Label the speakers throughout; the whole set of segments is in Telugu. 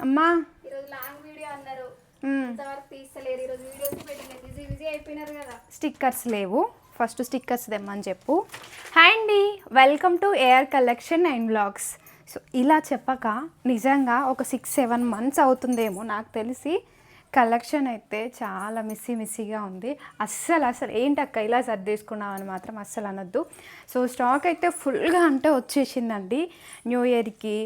Speaker 1: అమ్మా.
Speaker 2: ఈరోజు లాంగ్ వీడియో అన్నారు.
Speaker 1: మ్మ్.
Speaker 2: ఇంతవరకు తీస్తలేరు. ఈరోజు వీడియోస్ పెట్టలేదు బిజీ బిజీ అయిపోయినారు కదా.
Speaker 1: స్టిక్కర్స్ లేవు. ఫస్ట్ స్టిక్కర్స్ తెమ్మని చెప్పు. హాయ్ అండి. Welcome to AR collection and blogs so ఇలా చెప్పక నిజంగా ఒక సిక్స్ సెవెన్ మంత్స్ అవుతుందేమో నాకు తెలిసి. కలెక్షన్ అయితే చాలా మిస్సీ మిస్సీగా ఉంది. అస్సలు అసలు ఏంటక్క ఇలా సర్దేసుకున్నామని మాత్రం అస్సలు అనొద్దు. సో స్టాక్ అయితే ఫుల్గా అంటే వచ్చేసిందండి. న్యూ ఇయర్కి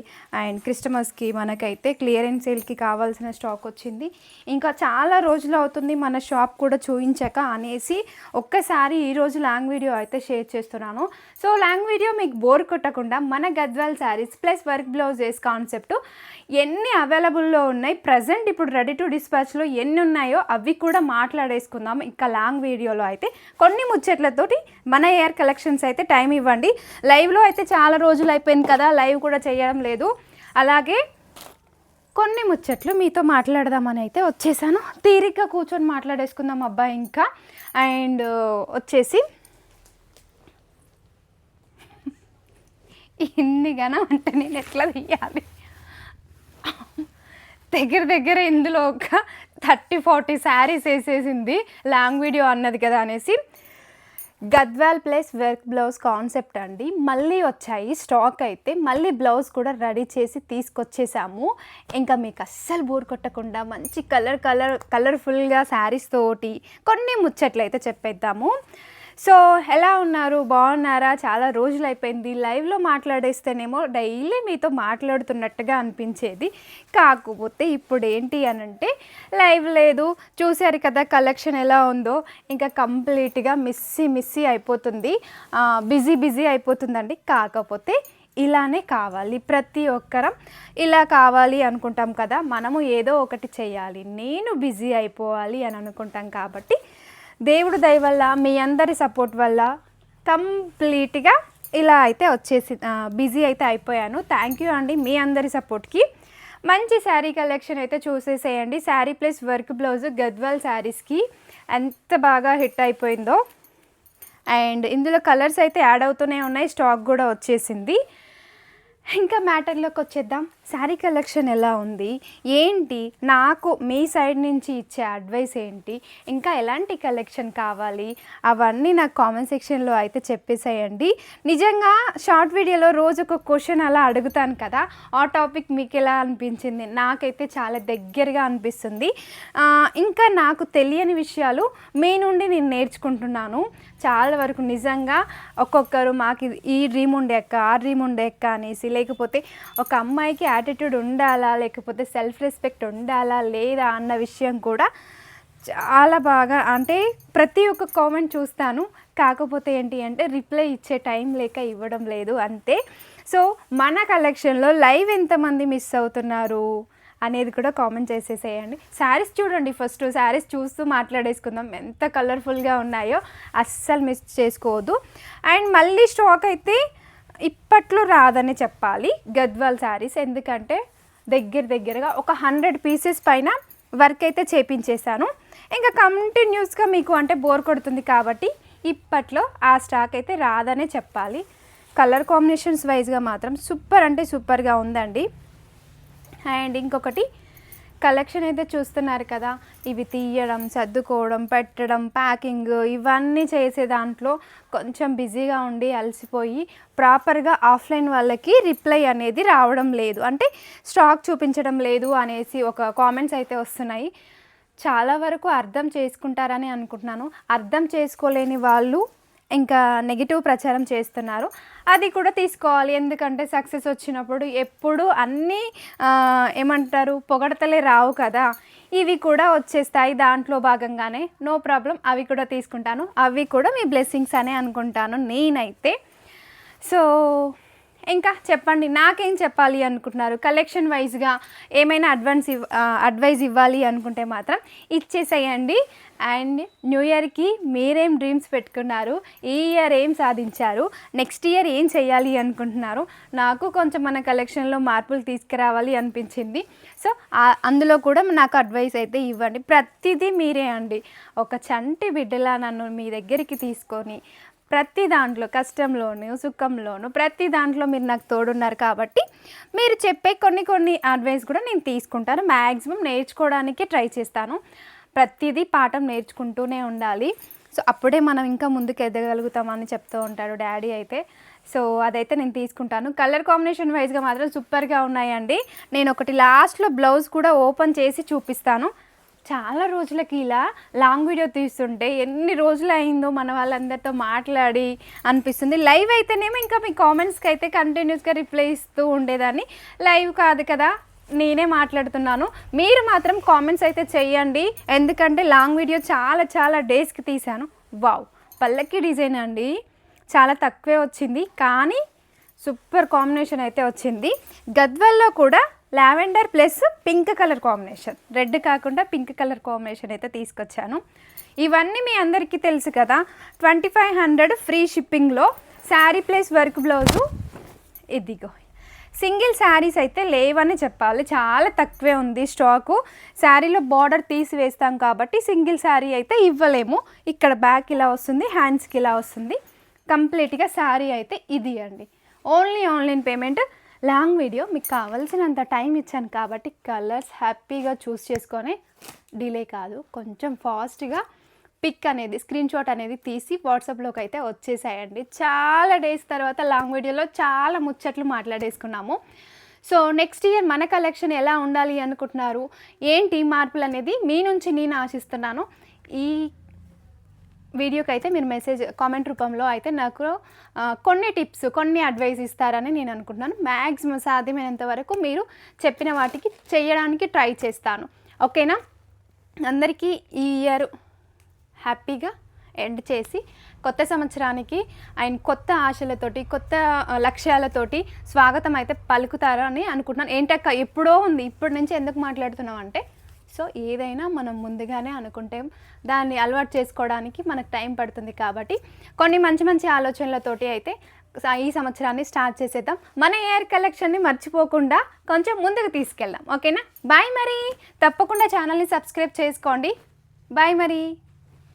Speaker 1: అండ్ క్రిస్టమస్కి మనకైతే క్లియరెన్స్ సేల్కి కావాల్సిన స్టాక్ వచ్చింది. ఇంకా చాలా రోజులు అవుతుంది మన షాప్ కూడా చూయించక అనేసి ఒక్కసారి ఈరోజు లాంగ్ వీడియో అయితే షేర్ చేస్తున్నాను. సో లాంగ్ వీడియో మీకు బోర్ కొట్టకుండా మన Gadwal saris plus work blouses concept ఎన్ని అవైలబుల్లో ఉన్నాయి. ప్రజెంట్ ఇప్పుడు రెడీ టు డిస్పాచ్లో ఎన్ని ఉన్నాయో అవి కూడా మాట్లాడేసుకుందాం ఇంకా లాంగ్ వీడియోలో అయితే. కొన్ని ముచ్చట్లతోటి మన ఎయిర్ కలెక్షన్స్ అయితే టైం ఇవ్వండి. లైవ్లో అయితే చాలా రోజులు అయిపోయింది కదా లైవ్ కూడా చేయడం లేదు. అలాగే కొన్ని ముచ్చట్లు మీతో మాట్లాడదామని అయితే వచ్చేసాను. తీరిగ్గా కూర్చొని మాట్లాడేసుకుందాం అబ్బాయి ఇంకా. అండ్ వచ్చేసి ఇన్నిగానా అంటే నేను ఎట్లా తీయాలి? దగ్గర దగ్గర ఇందులో ఒక థర్టీ ఫార్టీ శారీస్ వేసేసింది. లాంగ్ వీడియో అన్నది కదా అనేసి. Gadwal plus work blouse concept అండి. మళ్ళీ వచ్చాయి స్టాక్ అయితే. మళ్ళీ బ్లౌజ్ కూడా రెడీ చేసి తీసుకొచ్చేసాము. ఇంకా మీకు అస్సలు బోర్ కొట్టకుండా మంచి కలర్ కలర్ కలర్ఫుల్గా శారీస్ తోటి కొన్ని ముచ్చట్లు అయితే చెప్పేద్దాము. సో ఎలా ఉన్నారు? బాగున్నారా? చాలా రోజులు అయిపోయింది లైవ్లో మాట్లాడేస్తేనేమో డైలీ మీతో మాట్లాడుతున్నట్టుగా అనిపించేది. కాకపోతే ఇప్పుడు ఏంటి అని అంటే లైవ్ లేదు. చూశారు కదా కలెక్షన్ ఎలా ఉందో. ఇంకా కంప్లీట్గా మిస్సీ మిస్సీ అయిపోతుంది. బిజీ బిజీ అయిపోతుందండి. కాకపోతే ఇలానే కావాలి. ప్రతి ఒక్కరం ఇలా కావాలి అనుకుంటాం కదా. మనము ఏదో ఒకటి చేయాలి. నేను బిజీ అయిపోవాలి అని అనుకుంటాం కాబట్టి దేవుడు దయ వల్ల మీ అందరి సపోర్ట్ వల్ల కంప్లీట్గా ఇలా అయితే వచ్చేసి బిజీ అయితే అయిపోయాను. థ్యాంక్ యూ అండి మీ అందరి సపోర్ట్కి మంచి శారీ కలెక్షన్ అయితే చూసేసేయండి. Sari plus work blouse Gadwal శారీస్కి ఎంత బాగా హిట్ అయిపోయిందో. అండ్ ఇందులో కలర్స్ అయితే యాడ్ అవుతూనే ఉన్నాయి. స్టాక్ కూడా వచ్చేసింది. ఇంకా మ్యాటర్లోకి వచ్చేద్దాం. శారీ కలెక్షన్ ఎలా ఉంది? ఏంటి? నాకు మీ సైడ్ నుంచి ఇచ్చే అడ్వైస్ ఏంటి? ఇంకా ఎలాంటి కలెక్షన్ కావాలి? అవన్నీ నాకు కామెంట్ సెక్షన్లో అయితే చెప్పేసేయండి. నిజంగా షార్ట్ వీడియోలో రోజు ఒక క్వశ్చన్ అలా అడుగుతాను కదా ఆ టాపిక్ మీకు ఎలా అనిపించింది? నాకైతే చాలా దగ్గరగా అనిపిస్తుంది. ఇంకా నాకు తెలియని విషయాలు మీ నుండి నేను నేర్చుకుంటున్నాను. చాలా వరకు నిజంగా ఒక్కొక్కరు మాకు ఈ డ్రీమ్ ఉండే అక్క ఆ డ్రీమ్ ఉండే అక్క అనేసి లేకపోతే ఒక అమ్మాయికి యాటిట్యూడ్ ఉండాలా లేకపోతే సెల్ఫ్ రెస్పెక్ట్ ఉండాలా లేదా అన్న విషయం కూడా చాలా బాగా అంటే ప్రతి ఒక్క కామెంట్ చూస్తాను. కాకపోతే ఏంటి అంటే రిప్లై ఇచ్చే టైం లేక ఇవ్వడం లేదు అంతే. సో మన కలెక్షన్లో లైవ్ ఎంతమంది మిస్ అవుతున్నారు అనేది కూడా కామెంట్ చేసేసేయండి. శారీస్ చూడండి ఫస్ట్ శారీస్ చూస్తూ మాట్లాడేసుకుందాం. ఎంత కలర్ఫుల్గా ఉన్నాయో అస్సలు మిస్ చేసుకోవద్దు. అండ్ మళ్ళీ స్టాక్ అయితే ఇప్పట్లో రాదని చెప్పాలి. గద్వాల్ శారీస్ ఎందుకంటే దగ్గర దగ్గరగా ఒక హండ్రెడ్ పీసెస్ పైన వర్క్ అయితే చేపించేశాను. ఇంకా కంటిన్యూస్గా మీకు అంటే బోర్ కొడుతుంది కాబట్టి ఇప్పట్లో ఆ స్టాక్ అయితే రాదనే చెప్పాలి. కలర్ కాంబినేషన్స్ వైజ్గా మాత్రం సూపర్ అంటే సూపర్గా ఉందండి. అండ్ ఇంకొకటి కలెక్షన్ అయితే చూస్తున్నారు కదా. ఇవి తీయడం సర్దుకోవడం పెట్టడం ప్యాకింగ్ ఇవన్నీ చేసే దాంట్లో కొంచెం బిజీగా ఉండి అలసిపోయి ప్రాపర్గా ఆఫ్లైన్ వాళ్ళకి రిప్లై అనేది రావడం లేదు. అంటే స్టాక్ చూపించడం లేదు అనేసి ఒక కామెంట్స్ అయితే వస్తున్నాయి. చాలా వరకు అర్థం చేసుకుంటారని అనుకుంటున్నాను. అర్థం చేసుకోలేని వాళ్ళు ఇంకా నెగిటివ్ ప్రచారం చేస్తున్నారు. అది కూడా తీసుకోవాలి. ఎందుకంటే సక్సెస్ వచ్చినప్పుడు ఎప్పుడు అన్నీ ఏమంటారు పొగడతలే రావు కదా. ఇవి కూడా వచ్చేస్తాయి దాంట్లో భాగంగానే. నో ప్రాబ్లం అవి కూడా తీసుకుంటాను. అవి కూడా మీ బ్లెస్సింగ్స్ అనే అనుకుంటాను నేనైతే. సో ఇంకా చెప్పండి నాకేం చెప్పాలి అనుకుంటున్నారు? కలెక్షన్ వైజ్గా ఏమైనా అడ్వాన్స్ ఇవ్ అడ్వైజ్ ఇవ్వాలి అనుకుంటే మాత్రం ఇచ్చేసేయండి. అండ్ న్యూ ఇయర్కి మీరేం డ్రీమ్స్ పెట్టుకున్నారు? ఈ ఇయర్ ఏం సాధించారు? నెక్స్ట్ ఇయర్ ఏం చేయాలి అనుకుంటున్నారు? నాకు కొంచెం మన కలెక్షన్లో మార్పులు తీసుకురావాలి అనిపించింది. సో అందులో కూడా నాకు అడ్వైస్ అయితే ఇవ్వండి. ప్రతిదీ మీరే అండి. ఒక చంటి బిడ్డలా నన్ను మీ దగ్గరికి తీసుకొని ప్రతి దాంట్లో కష్టంలోను సుఖంలోను ప్రతి దాంట్లో మీరు నాకు తోడున్నారు కాబట్టి మీరు చెప్పే కొన్ని కొన్ని అడ్వైస్ కూడా నేను తీసుకుంటాను. మ్యాక్సిమం నేర్చుకోవడానికి ట్రై చేస్తాను. ప్రతిదీ పాఠం నేర్చుకుంటూనే ఉండాలి. సో అప్పుడే మనం ఇంకా ముందుకు ఎదగలుగుతామని చెప్తూ ఉంటాడు డాడీ అయితే. సో అదైతే నేను తీసుకుంటాను. కలర్ కాంబినేషన్ వైజ్గా మాత్రం సూపర్గా ఉన్నాయండి. నేను ఒకటి లాస్ట్లో బ్లౌజ్ కూడా ఓపెన్ చేసి చూపిస్తాను. చాలా రోజులకి ఇలా లాంగ్ వీడియో తీస్తుంటే ఎన్ని రోజులు అయిందో మన వాళ్ళందరితో మాట్లాడి అనిపిస్తుంది. లైవ్ అయితేనేమో ఇంకా మీ కామెంట్స్కి అయితే కంటిన్యూస్గా రిప్లై ఇస్తూ ఉండేదాన్ని. లైవ్ కాదు కదా నేనే మాట్లాడుతున్నాను. మీరు మాత్రం కామెంట్స్ అయితే చేయండి ఎందుకంటే లాంగ్ వీడియో చాలా చాలా డేస్కి తీశాను. వావ్ పల్లకి డిజైన్ అండి. చాలా తక్కువే వచ్చింది. కానీ సూపర్ కాంబినేషన్ అయితే వచ్చింది. గద్వల్లో కూడా lavender plus pink colour combination. Red కాకుండా పింక్ కలర్ కాంబినేషన్ అయితే తీసుకొచ్చాను. ఇవన్నీ మీ అందరికీ తెలుసు కదా ట్వంటీ ఫైవ్ హండ్రెడ్ ఫ్రీ షిప్పింగ్లో శారీ ప్లస్ వర్క్ బ్లౌజు. ఇదిగో సింగిల్ శారీస్ అయితే లేవని చెప్పాలి. చాలా తక్కువే ఉంది స్టాకు. శారీలో బార్డర్ తీసి వేస్తాం కాబట్టి సింగిల్ శారీ అయితే ఇవ్వలేము. ఇక్కడ బ్యాక్ ఇలా వస్తుంది హ్యాండ్స్కి ఇలా వస్తుంది. కంప్లీట్గా శారీ అయితే ఇది అండి. Only online payment long video మీకు కావాల్సినంత టైం ఇచ్చాను కాబట్టి కలర్స్ హ్యాపీగా చూస్ చేసుకొని డిలే కాదు. కొంచెం ఫాస్ట్గా పిక్ అనేది స్క్రీన్ షాట్ అనేది తీసి వాట్సాప్లోకి అయితే వచ్చేసాయండి. చాలా డేస్ తర్వాత లాంగ్ వీడియోలో చాలా ముచ్చట్లు మాట్లాడేసుకున్నాము. సో నెక్స్ట్ ఇయర్ మన కలెక్షన్ ఎలా ఉండాలి అనుకుంటున్నారు? ఏంటి మార్పులు అనేది మీ నుంచి నేను ఆశిస్తున్నాను. ఈ వీడియోకి అయితే మీరు మెసేజ్ కామెంట్ రూపంలో అయితే నాకు కొన్ని టిప్స్ కొన్ని అడ్వైస్ ఇస్తారని నేను అనుకుంటున్నాను. మ్యాక్సిమం సాధ్యమైనంత వరకు మీరు చెప్పిన వాటికి చేయడానికి ట్రై చేస్తాను. ఓకేనా? అందరికీ ఈ ఇయర్ హ్యాపీగా ఎండ్ చేసి కొత్త సంవత్సరానికి ఆయన కొత్త ఆశలతోటి కొత్త లక్ష్యాలతోటి స్వాగతం అయితే పలుకుతారని అనుకుంటున్నాను. ఏంటక్క ఎప్పుడో ఉంది ఇప్పటి నుంచి ఎందుకు మాట్లాడుతున్నాం అంటే సో ఏదైనా మనం ముందుగానే అనుకుంటే దాన్ని అలవాటు చేసుకోవడానికి మనకు టైం పడుతుంది కాబట్టి కొన్ని మంచి మంచి ఆలోచనలతోటి అయితే ఈ సంవత్సరాన్ని స్టార్ట్ చేసేద్దాం. మన ఎయిర్ కలెక్షన్ని మర్చిపోకుండా కొంచెం ముందుకు తీసుకెళ్దాం. ఓకేనా? బాయ్ మరి. తప్పకుండా ఛానల్ని సబ్స్క్రైబ్ చేసుకోండి. బాయ్ మరి.